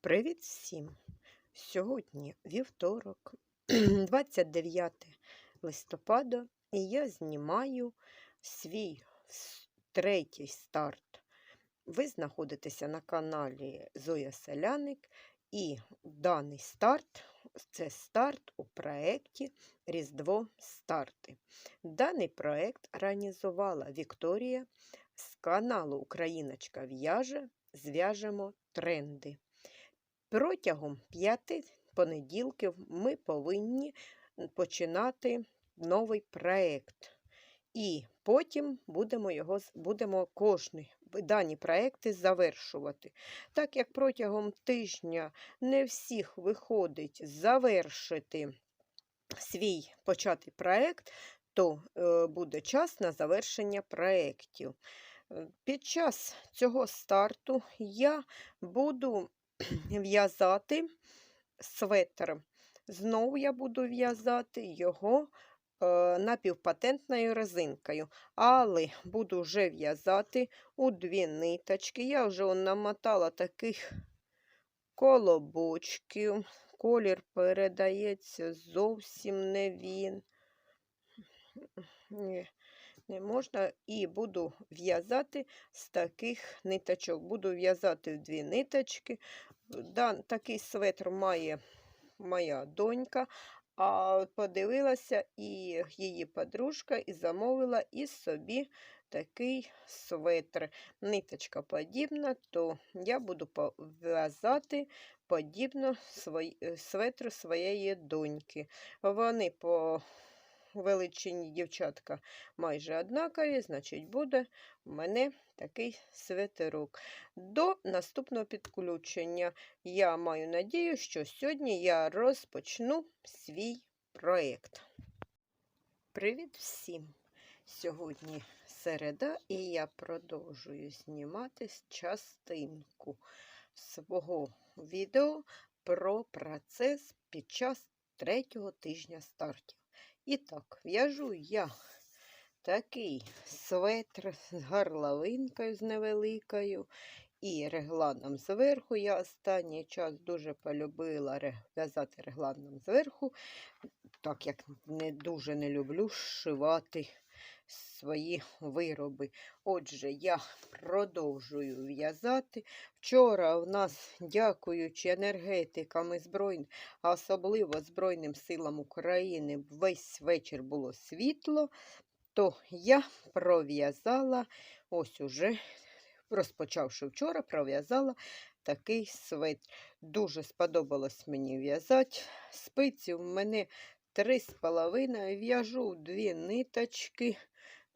Привіт всім! Сьогодні вівторок, 29 листопада, і я знімаю свій третій старт. Ви знаходитеся на каналі Зоя Селяник, і даний старт це старт у проєкті Різдво Старти. Даний проєкт організувала Вікторія з каналу Україночка в'яже. Зв'яжемо тренди. Протягом п'яти понеділків ми повинні починати новий проєкт. І потім будемо його будемо кожні дані проекти завершувати. Так як протягом тижня не всіх виходить завершити свій початий проєкт, то е, буде час на завершення проєктів. Е, Під час цього старту я буду в'язати светр. Знову я буду в'язати його е, напівпатентною резинкою, але буду вже в'язати у дві ниточки. Я вже намотала таких колобочків. Колір передається зовсім не він. Ні, не можна. І буду в'язати з таких ниточок. Буду в'язати в дві ниточки. Такий светр має моя донька, а подивилася і її подружка, і замовила і собі такий светр. Ниточка подібна, то я буду по- в'язати подібно светру своєї доньки. Вони по величині дівчатка майже однакові, значить, буде у мене такий светерок. До наступного підключення я маю надію, що сьогодні я розпочну свій проєкт. Привіт всім! Сьогодні середа, і я продовжую знімати частинку свого відео про процес під час третього тижня стартів. І так, в'яжу я такий светр з горловинкою з невеликою і регланом зверху. Я останній час дуже полюбила в'язати регланом зверху, так як не дуже не люблю зшивати свої вироби. Отже, я продовжую в'язати. Вчора в нас, дякуючи енергетикам і збройним, а особливо Збройним силам України, весь вечір було світло, то я пров'язала ось уже, розпочавши вчора, пров'язала такий свит. Дуже сподобалось мені в'язати. Спиці в мене три з половиною. В'яжу дві ниточки.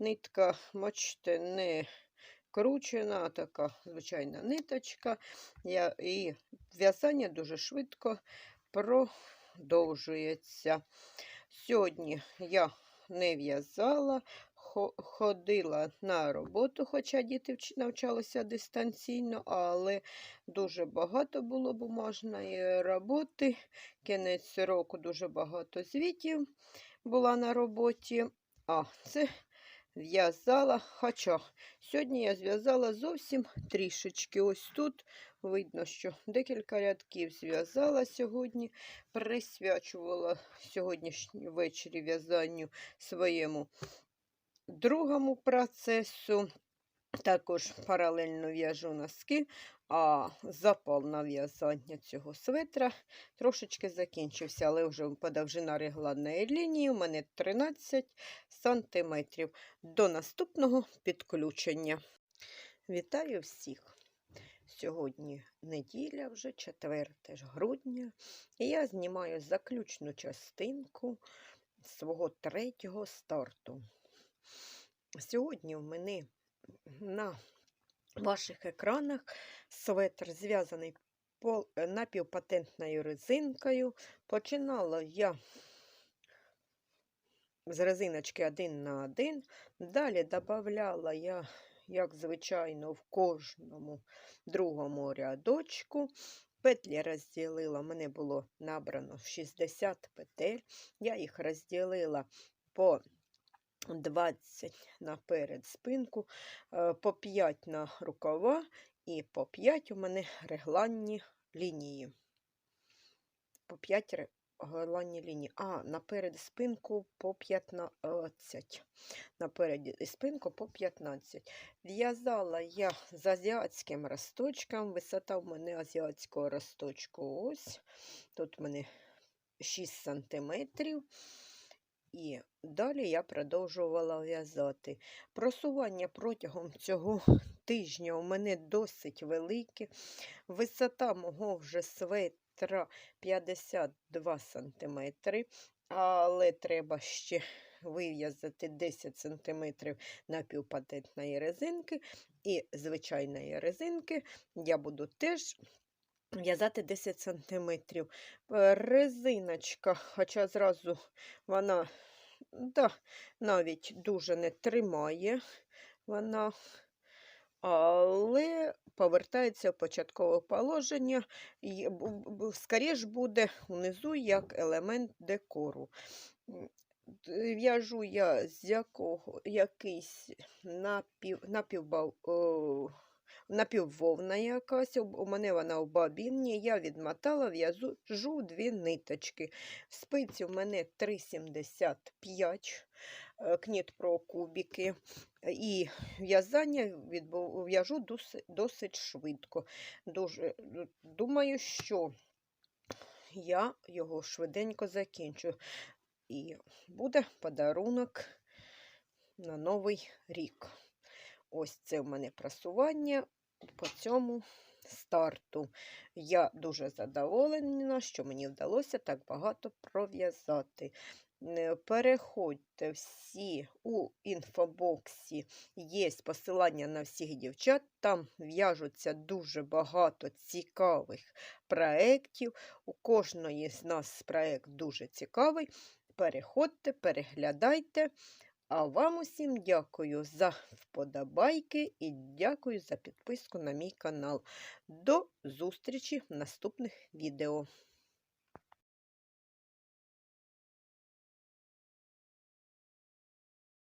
Нитка, бачите, не кручена, така звичайна ниточка. Я, і в'язання дуже швидко продовжується. Сьогодні я не в'язала, ходила на роботу, хоча діти навчалися дистанційно, але дуже багато було бумажної роботи. Кінець року дуже багато звітів була на роботі. А це в'язала. Хоча сьогодні я зв'язала зовсім трішечки. Ось тут видно, що декілька рядків зв'язала сьогодні, присвячувала сьогоднішній ввечері в'язанню своєму другому процесу. Також паралельно в'яжу носки, а запал на в'язання цього светра трошечки закінчився, але вже подовжина регланної лінії у мене 13 сантиметрів. До наступного підключення. Вітаю всіх! Сьогодні неділя, вже 4 грудня, і я знімаю заключну частинку свого третього старту. Сьогодні в мене на ваших екранах светр зв'язаний е, напівпатентною резинкою. Починала я з резиночки один на один. Далі додавала я, як звичайно, в кожному другому рядочку. Петлі розділила, мене було набрано 60 петель. Я їх розділила по 20 наперед спинку, е, по 5 на рукава і по 5 у мене регланні лінії. По 5 горланні лінії. А, наперед спинку по 15. Напереді і спинку по 15. В'язала я з азіатським росточком. Висота в мене азіатського росточку ось. Тут в мене 6 сантиметрів. І далі я продовжувала в'язати. Просування протягом цього тижня у мене досить велике. Висота мого вже светра 52 см, але треба ще вив'язати 10 см напівпатентної резинки і звичайної резинки. Я буду теж в'язати 10 см. Резиночка, хоча зразу вона да, навіть дуже не тримає вона, але повертається в початкове положення. І, скоріш буде внизу як елемент декору. В'яжу я з якого якийсь напів, напівбав, о, напіввовна якась. У мене вона в бабінні. Я відмотала, в'яжу жу дві ниточки. Спиці в мене 3,75 е, кніт про кубики. І в'язання в'яжу досить, досить швидко. Дуже думаю, що я його швиденько закінчу. І буде подарунок на Новий рік. Ось це в мене просування по цьому старту. Я дуже задоволена, що мені вдалося так багато пров'язати. Е, Переходьте всі у інфобоксі, є посилання на всіх дівчат. Там в'яжуться дуже багато цікавих проєктів. У кожної з нас проєкт дуже цікавий. Переходьте, переглядайте. А вам усім дякую за вподобайки і дякую за підписку на мій канал. До зустрічі в наступних відео.